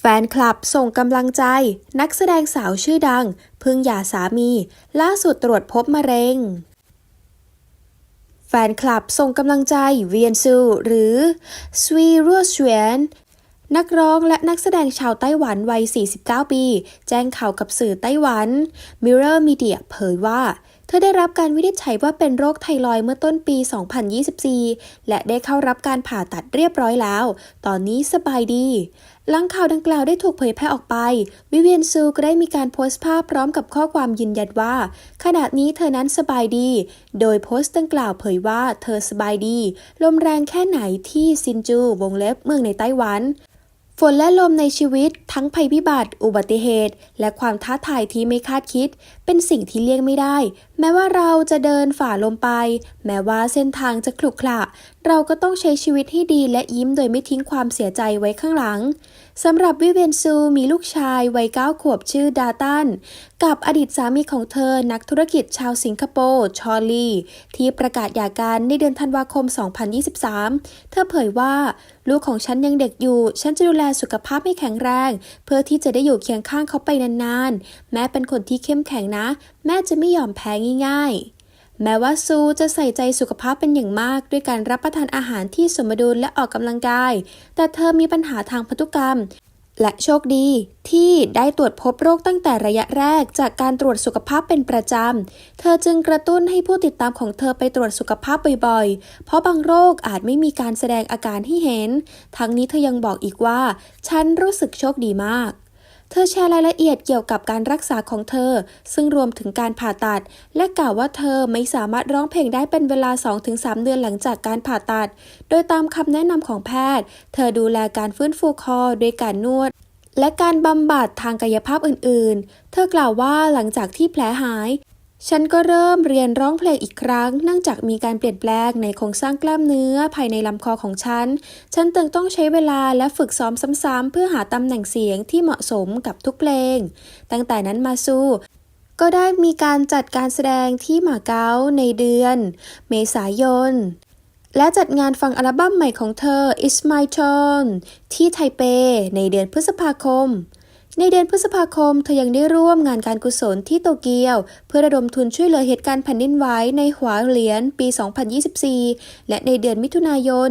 แฟนคลับส่งกำลังใจ นักแสดงสาวชื่อดัง พึ่งหย่าสามี ล่าสุดตรวจพบมะเร็ง แฟนคลับส่งกำลังใจเวียนซู หรือสวีรัวเฉียนนักร้องและนักแสดงชาวไต้หวันวัย 49 ปี แจ้งข่าวกับสื่อไต้หวัน Mirror Media เผยว่า เธอได้รับการวินิจฉัยว่าเป็นโรคไทรอยด์เมื่อต้นปี 2024 และได้เข้ารับการผ่าตัดเรียบร้อยแล้ว ตอนนี้สบายดีหลังข่าวดังกล่าวได้ถูกเผยแพร่ออกไป วิเวียนซูก็ได้มีการโพสต์ภาพพร้อมกับข้อความยืนยันว่า ขณะนี้เธอนั้นสบายดี โดยโพสต์ดังกล่าวเผยว่าเธอสบายดี ลมแรงแค่ไหนที่ซินจูวงเล็บเมืองในไต้หวันฝนและลมในชีวิต ทั้งภัยพิบัติ อุบัติเหตุ และความท้าทายที่ไม่คาดคิด เป็นสิ่งที่เลี่ยงไม่ได้ แม้ว่าเราจะเดินฝ่าลมไป แม้ว่าเส้นทางจะขรุขระ เราก็ต้องใช้ชีวิตให้ดีและยิ้มโดยไม่ทิ้งความเสียใจไว้ข้างหลังสำหรับวิเวียนซูมีลูกชายวัย9ขวบชื่อดาตัน กับอดีตสามีของเธอนักธุรกิจชาวสิงคโปร์ชอลลีที่ประกาศหย่ากันในเดือนธันวาคม 2023 เธอเผยว่า ลูกของฉันยังเด็กอยู่ ฉันจะดูแลสุขภาพให้แข็งแรง เพื่อที่จะได้อยู่เคียงข้างเขาไปนานๆ แม้เป็นคนที่เข้มแข็งนะ แม่จะไม่ยอมแพ้ง่ายๆ แม้ว่าซูจะใส่ใจสุขภาพเป็นอย่างมาก ด้วยการรับประทานอาหารที่สมดุลและออกกำลังกาย แต่เธอมีปัญหาทางพันธุกรรม และโชคดีที่ได้ตรวจพบโรคตั้งแต่ระยะแรก จากการตรวจสุขภาพเป็นประจำ เธอจึงกระตุ้นให้ผู้ติดตามของเธอไปตรวจสุขภาพบ่อยๆ เพราะบางโรคอาจไม่มีการแสดงอาการให้เห็น ทั้งนี้เธอยังบอกอีกว่า ฉันรู้สึกโชคดีมาก เธอแชร์รายละเอียดเกี่ยวกับการรักษาของเธอ ซึ่งรวมถึงการผ่าตัด และกล่าวว่าเธอไม่สามารถร้องเพลงได้เป็นเวลา 2-3 เดือนหลังจากการผ่าตัด โดยตามคำแนะนำของแพทย์ เธอดูแลการฟื้นฟูคอด้วยการนวดและการบำบัดทางกายภาพอื่น ๆ เธอกล่าวว่าหลังจากที่แผลหาย ฉันก็เริ่มเรียนร้องเพลงอีกครั้ง เนื่องจากมีการเปลี่ยนแปลงในโครงสร้างกล้ามเนื้อภายในลำคอของฉัน ฉันจึงต้องใช้เวลาและฝึกซ้อมซ้ำๆเพื่อหาตำแหน่งเสียงที่เหมาะสมกับทุกเพลง ตั้งแต่นั้นมาสู้ก็ได้มีการจัดการแสดงที่หมาเก๊าในเดือน เมษายน และจัดงานฟังอัลบั้มใหม่ของเธอ It's My Turn ที่ไทเปในเดือนพฤษภาคม ในเดือนพฤษภาคม เธอยังได้ร่วมงานการกุศลที่โตเกียว เพื่อระดมทุนช่วยเหลือเหตุการณ์แผ่นดินไหวในหัวเหรียญปี 2024 และในเดือนมิถุนายน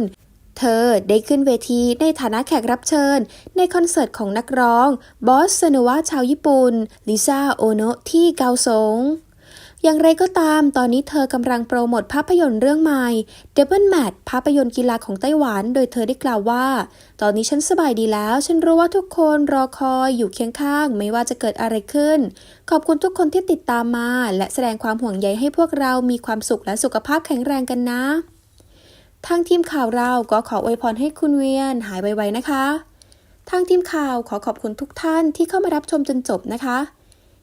เธอได้ขึ้นเวทีในฐานะแขกรับเชิญ ในคอนเสิร์ตของนักร้อง บอสเซนวะชาวญี่ปุ่น ลิซ่าโอโนะที่เกาสง อย่างไรก็ตาม ตอนนี้เธอกำลังโปรโมทภาพยนตร์เรื่องใหม่ Double Match ภาพยนตร์กีฬาของไต้หวัน โดยเธอได้กล่าวว่า ตอนนี้ฉันสบายดีแล้ว ฉันรู้ว่าทุกคนรอคอยอยู่เคียงข้าง ไม่ว่าจะเกิดอะไรขึ้น ขอบคุณทุกคนที่ติดตามมา และแสดงความห่วงใยให้พวกเรามีความสุขและสุขภาพแข็งแรงกันนะ ทางทีมข่าวเราก็ขออวยพรให้คุณเวียนหายไวๆนะคะ ทางทีมข่าวขอขอบคุณทุกท่านที่เข้ามารับชมจนจบนะคะ